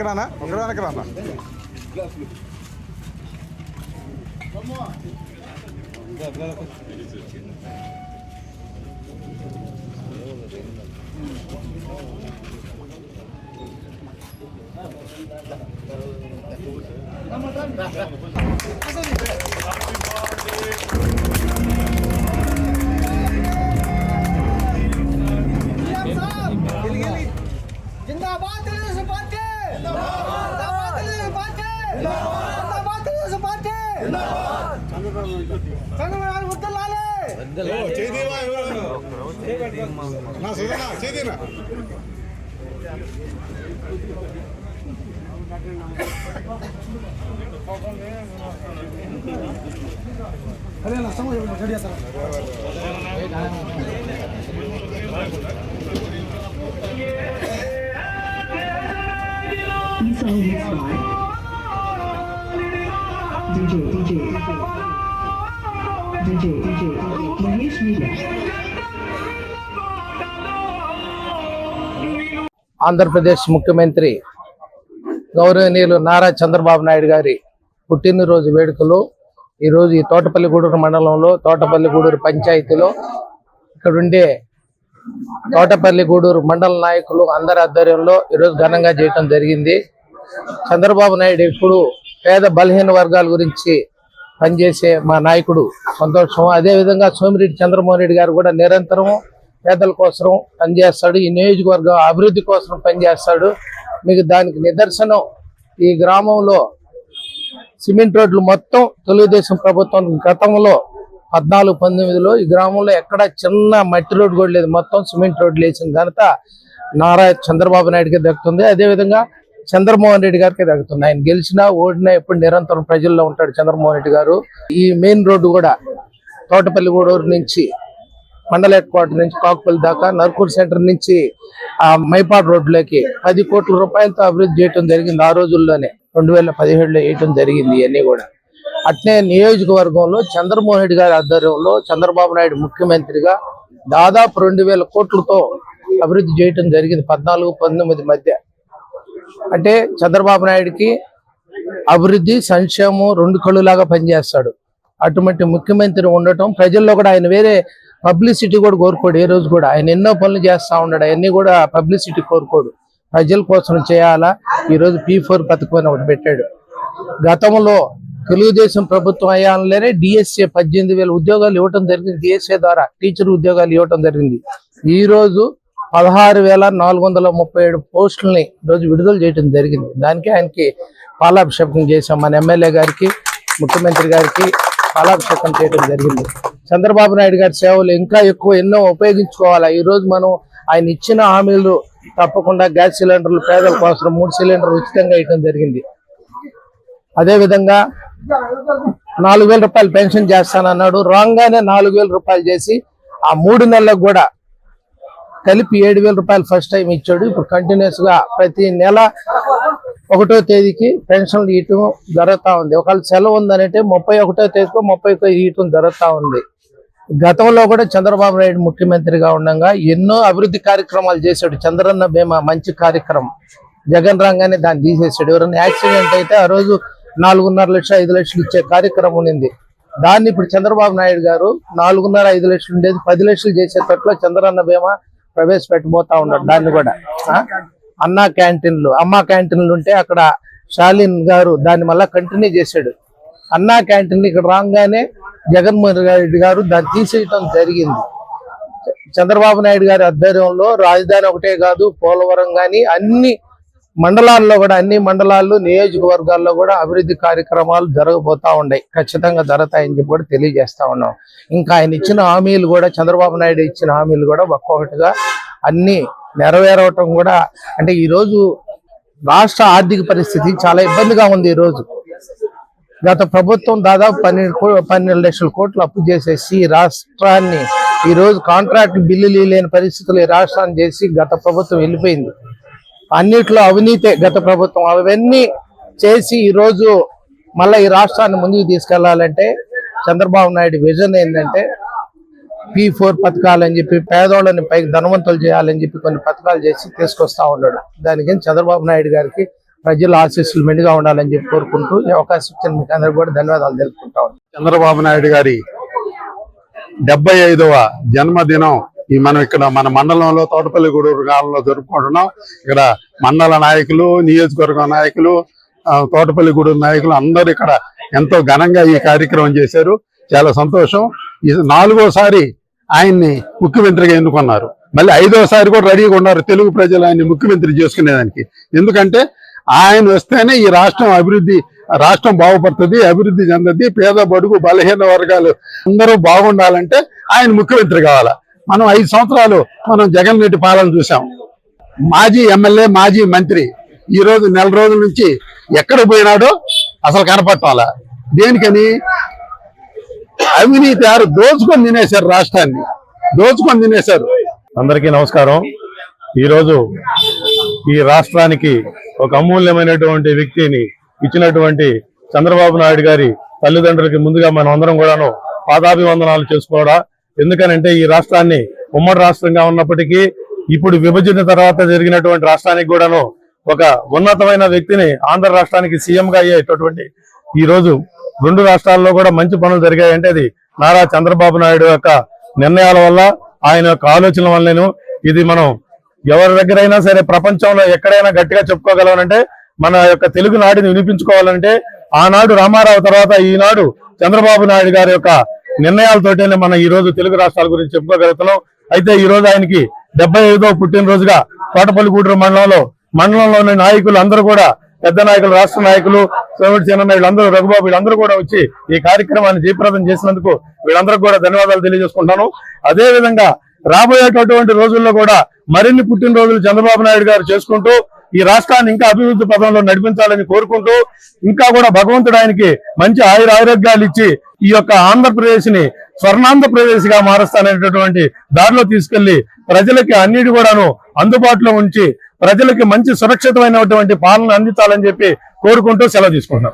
వెనక రానా ఒకటి వెనక రానా జిందాబాద్ తెలుగుదేశం పార్టీ! జిందాబాద్ తెలుగుదేశం పార్టీ! జిందాబాద్ తెలుగుదేశం పార్టీ! చంద్రబాబు నాయుడు గుర్తులాలే చేదీవా నా సుధనా చేదీనా అరే నష్టం గడియా song hits by DJ, DJ, DJ, DJ, Mahesh Media. Andhra Pradesh ముఖ్యమంత్రి గౌరవనీయులు నారా చంద్రబాబు నాయుడు గారి పుట్టినరోజు వేడుకలు ఈరోజు ఈ తోటపల్లిగూడూరు మండలంలో తోటపల్లిగూడూరు పంచాయతీలో ఇక్కడుండే తోటపల్లిగూడూరు మండల నాయకులు అందరి ఆధ్వర్యంలో ఈరోజు ఘనంగా చేయటం జరిగింది చంద్రబాబు నాయుడు ఎప్పుడు పేద బలహీన వర్గాల గురించి పనిచేసే మా నాయకుడు సంతోషం అదే విధంగా సోమిరెడ్డి చంద్రమోహన్ రెడ్డి గారు కూడా నిరంతరం పేదల కోసం పనిచేస్తాడు. ఈ నియోజకవర్గం అభివృద్ధి కోసం పనిచేస్తాడు. మీకు దానికి నిదర్శనం ఈ గ్రామంలో సిమెంట్ రోడ్లు మొత్తం తెలుగుదేశం ప్రభుత్వం గతంలో పద్నాలుగు పంతొమ్మిదిలో ఈ గ్రామంలో ఎక్కడ చిన్న మట్టి రోడ్డు కూడా లేదు. మొత్తం సిమెంట్ రోడ్లు వేసిన ఘనత నారా చంద్రబాబు నాయుడుకి దక్కుతుంది. అదేవిధంగా చంద్రమోహన్ రెడ్డి గారికి దక్కుతుంది ఆయన గెలిచినా ఓడినా ఎప్పుడు నిరంతరం ప్రజల్లో ఉంటాడు చంద్రమోహన్ రెడ్డి గారు. ఈ మెయిన్ రోడ్డు కూడా తోటపల్లి గూడూరు నుంచి మండల హెడ్ క్వార్టర్ నుంచి కాకుపల్లి దాకా నర్కూర్ సెంటర్ నుంచి ఆ మైపాడ్ రోడ్లోకి పది కోట్ల రూపాయలతో అభివృద్ధి చేయటం జరిగింది ఆ రోజుల్లోనే. రెండు వేల పదిహేడులో వేయటం జరిగింది ఇవన్నీ కూడా. అట్నే నియోజకవర్గంలో చంద్రమోహన్ రెడ్డి గారి ఆధ్వర్యంలో చంద్రబాబు నాయుడు ముఖ్యమంత్రిగా దాదాపు రెండు వేల కోట్లతో అభివృద్ధి చేయటం జరిగింది పద్నాలుగు పంతొమ్మిది మధ్య. అంటే చంద్రబాబు నాయుడికి అభివృద్ధి సంక్షేమం రెండు కళ్ళులాగా పనిచేస్తాడు. అటువంటి ముఖ్యమంత్రి ఉండటం ప్రజల్లో కూడా ఆయన వేరే పబ్లిసిటీ కూడా కోరుకోడు. ఏ రోజు కూడా ఆయన ఎన్నో పనులు చేస్తా ఉన్నాడు. అవన్నీ కూడా పబ్లిసిటీ కోరుకోడు. ప్రజల కోసం చేయాలా? ఈ రోజు పీ ఫోర్ పథకం ఒకటి పెట్టాడు. గతంలో తెలుగుదేశం ప్రభుత్వం అయ్యాలనే డిఎస్ఏ పద్దెనిమిది వేల ఉద్యోగాలు ఇవ్వటం జరిగింది. డిఎస్ఏ ద్వారా టీచర్ ఉద్యోగాలు ఇవ్వటం జరిగింది. ఈ రోజు పదహారు వేల నాలుగు వందల ముప్పై ఏడు పోస్టుల్ని రోజు విడుదల చేయడం జరిగింది. దానికి ఆయనకి పాలాభిషేకం చేశాం. మన ఎమ్మెల్యే గారికి ముఖ్యమంత్రి గారికి పాలాభిషేకం చేయడం జరిగింది. చంద్రబాబు నాయుడు గారి సేవలు ఇంకా ఎక్కువ ఎన్నో ఉపయోగించుకోవాలా? ఈరోజు మనం ఆయన ఇచ్చిన హామీలు తప్పకుండా గ్యాస్ సిలిండర్లు పేదల కోసం మూడు సిలిండర్లు ఉచితంగా ఇవ్వడం జరిగింది. అదేవిధంగా నాలుగు వేల రూపాయలు పెన్షన్ చేస్తానన్నాడు. రాంగ్గానే నాలుగు వేల రూపాయలు చేసి ఆ మూడు నెలలకు కూడా కలిపి ఏడు వేల రూపాయలు ఫస్ట్ టైం ఇచ్చాడు. ఇప్పుడు కంటిన్యూస్గా ప్రతి నెల ఒకటో తేదీకి పెన్షన్లు ఇవ్వటం జరుగుతూ ఉంది. ఒకవేళ సెలవు ఉందనంటే ముప్పై ఒకటో తేదీకి ముప్పై ఒకటో ఇవ్వటం జరుగుతూ ఉంది. గతంలో కూడా చంద్రబాబు నాయుడు ముఖ్యమంత్రిగా ఉండగా ఎన్నో అభివృద్ధి కార్యక్రమాలు చేశాడు. చంద్రన్న బీమా మంచి కార్యక్రమం. జగన్ రాగానే దాన్ని తీసేసాడు ఎవరైనా యాక్సిడెంట్ అయితే ఆ రోజు నాలుగున్నర లక్షలు ఐదు లక్షలు ఇచ్చే కార్యక్రమం ఉంది దాన్ని ఇప్పుడు చంద్రబాబు నాయుడు గారు నాలుగున్నర ఐదు లక్షలు ఉండేది పది లక్షలు చేసేటట్లు చంద్రన్న బీమా ప్రవేశపెట్టబోతా ఉన్నాడు దాన్ని కూడా. అన్నా క్యాంటీన్లు అమ్మ క్యాంటీన్లు ఉంటే అక్కడ షాలిన్ గారు దాన్ని మళ్ళీ కంటిన్యూ చేశాడు. అన్నా క్యాంటీన్ ఇక్కడ రాగానే జగన్మోహన్ రెడ్డి గారు దాన్ని తీసేయటం జరిగింది. చంద్రబాబు నాయుడు గారి ఆధ్వర్యంలో రాజధాని ఒకటే కాదు పోలవరం కానీ అన్ని మండలాల్లో కూడా అన్ని మండలాల్లో నియోజకవర్గాల్లో కూడా అభివృద్ధి కార్యక్రమాలు జరగబోతా ఉన్నాయి. ఖచ్చితంగా జరుగుతాయని చెప్పి కూడా తెలియజేస్తా ఉన్నాం. ఇంకా ఆయన ఇచ్చిన హామీలు కూడా చంద్రబాబు నాయుడు ఇచ్చిన హామీలు కూడా ఒక్కొక్కటిగా అన్ని నెరవేరవటం కూడా అంటే ఈరోజు రాష్ట్ర ఆర్థిక పరిస్థితి చాలా ఇబ్బందిగా ఉంది ఈరోజు గత ప్రభుత్వం దాదాపు పన్నెండు కో- పన్నెండు లక్షల కోట్లు అప్పు చేసేసి ఈ రాష్ట్రాన్ని ఈరోజు కాంట్రాక్ట్ బిల్లులు లేని పరిస్థితులు ఈ రాష్ట్రాన్ని చేసి గత ప్రభుత్వం వెళ్ళిపోయింది. అన్నిట్లో అవినీతే గత ప్రభుత్వం. అవన్నీ చేసి ఈరోజు మళ్ళీ ఈ రాష్ట్రాన్ని ముందుకు తీసుకెళ్ళాలంటే చంద్రబాబు నాయుడు విజన్ ఏంటంటే పీ ఫోర్ పథకాలు అని చెప్పి పేదోళ్ళని పైకి ధనవంతులు చేయాలని చెప్పి కొన్ని పథకాలు చేసి తీసుకొస్తా ఉన్నాడు. దానికి చంద్రబాబు నాయుడు గారికి ప్రజల ఆశీస్సులు మెండుగా ఉండాలని చెప్పి కోరుకుంటూ ఈ అవకాశం ఇచ్చిన మీకు అందరికీ కూడా ధన్యవాదాలు తెలుపుకుంటా చంద్రబాబు నాయుడు గారి డెబ్బై ఐదవ జన్మదినం ఈ మనం ఇక్కడ మన మండలంలో తోటపల్లి గూడూరు గ్రామంలో జరుపుకుంటున్నాం. ఇక్కడ మండల నాయకులు నియోజకవర్గ నాయకులు తోటపల్లి గూడూరు నాయకులు అందరూ ఇక్కడ ఎంతో ఘనంగా ఈ కార్యక్రమం చేశారు. చాలా సంతోషం. ఇది నాలుగోసారి ఆయన్ని ముఖ్యమంత్రిగా ఎన్నుకున్నారు. మళ్ళీ ఐదోసారి కూడా రెడీగా ఉన్నారు. తెలుగు ప్రజలు ఆయన్ని ముఖ్యమంత్రి చేసుకునేదానికి. ఎందుకంటే ఆయన వస్తేనే ఈ రాష్ట్రం అభివృద్ధి రాష్ట్రం బాగుపడుతుంది అభివృద్ధి చెందది పేద బడుగు బలహీన వర్గాలు అందరూ బాగుండాలంటే ఆయన ముఖ్యమంత్రి కావాలా. మనం ఐదు సంవత్సరాలు మనం జగన్ రెడ్డి పాలన చూసాం మాజీ ఎమ్మెల్యే మాజీ మంత్రి ఈ రోజు నెల రోజుల నుంచి ఎక్కడ పోయినాడో అసలు కనపట్టాలా దేనికని? అవినీతి యారు దోచుకొని తినేశారు రాష్ట్రాన్ని. దోచుకొని తినేశారు. అందరికీ నమస్కారం. ఈరోజు ఈ రాష్ట్రానికి ఒక అమూల్యమైనటువంటి వ్యక్తిని ఇచ్చినటువంటి చంద్రబాబు నాయుడు గారి తల్లిదండ్రులకి ముందుగా మనం అందరం కూడాను పాదాభివందనాలు చేసుకోవడా. ఎందుకనంటే ఈ రాష్ట్రాన్ని ఉమ్మడి రాష్ట్రంగా ఉన్నప్పటికీ ఇప్పుడు విభజన తర్వాత జరిగినటువంటి రాష్ట్రానికి కూడాను ఒక ఉన్నతమైన వ్యక్తిని ఆంధ్ర రాష్ట్రానికి సీఎం గా అయ్యేటటువంటి ఈ రోజు రెండు రాష్ట్రాల్లో కూడా మంచి పనులు జరిగాయంటే అది నారా చంద్రబాబు నాయుడు యొక్క నిర్ణయాల వల్ల ఆయన యొక్క ఆలోచనల వల్లేను ఇది మనం ఎవరి దగ్గరైనా సరే ప్రపంచంలో ఎక్కడైనా గట్టిగా చెప్పుకోగలమనంటే మన యొక్క తెలుగు నాడిని వినిపించుకోవాలంటే ఆనాడు రామారావు తర్వాత ఈనాడు చంద్రబాబు నాయుడు గారి యొక్క నిర్ణయాలతోటేనే మనం ఈ రోజు తెలుగు రాష్ట్రాల గురించి చెప్పుకోగలుగుతున్నాం. అయితే ఈ రోజు ఆయనకి డెబ్బై ఐదో పుట్టినరోజుగా తోటపల్లిగూడూరు మండలంలో మండలంలోని నాయకులు అందరూ కూడా పెద్ద నాయకులు రాష్ట్ర నాయకులు సోమిటి చిన్న నాయకులు అందరూ రఘుబాబు వీళ్ళందరూ కూడా వచ్చి ఈ కార్యక్రమాన్ని జయప్రదం చేసినందుకు వీళ్ళందరికీ కూడా ధన్యవాదాలు తెలియజేసుకుంటాను అదే విధంగా రాబోయేటటువంటి రోజుల్లో కూడా మరిన్ని పుట్టినరోజులు చంద్రబాబు నాయుడు గారు చేసుకుంటూ ఈ రాష్ట్రాన్ని ఇంకా అభివృద్ధి పదంలో నడిపించాలని కోరుకుంటూ ఇంకా కూడా భగవంతుడు ఆయనకి మంచి ఆయుర ఆరోగ్యాలు ఇచ్చి ఈ యొక్క ఆంధ్రప్రదేశ్ని స్వర్ణాంధ్రప్రదేశ్గా మారుస్తాననేటటువంటి దారిలో తీసుకెళ్ళి ప్రజలకి అన్నిటి కూడాను అందుబాటులో ఉంచి ప్రజలకి మంచి సురక్షితమైనటువంటి పాలన అందించాలని చెప్పి కోరుకుంటూ సెలవు తీసుకుంటున్నాం.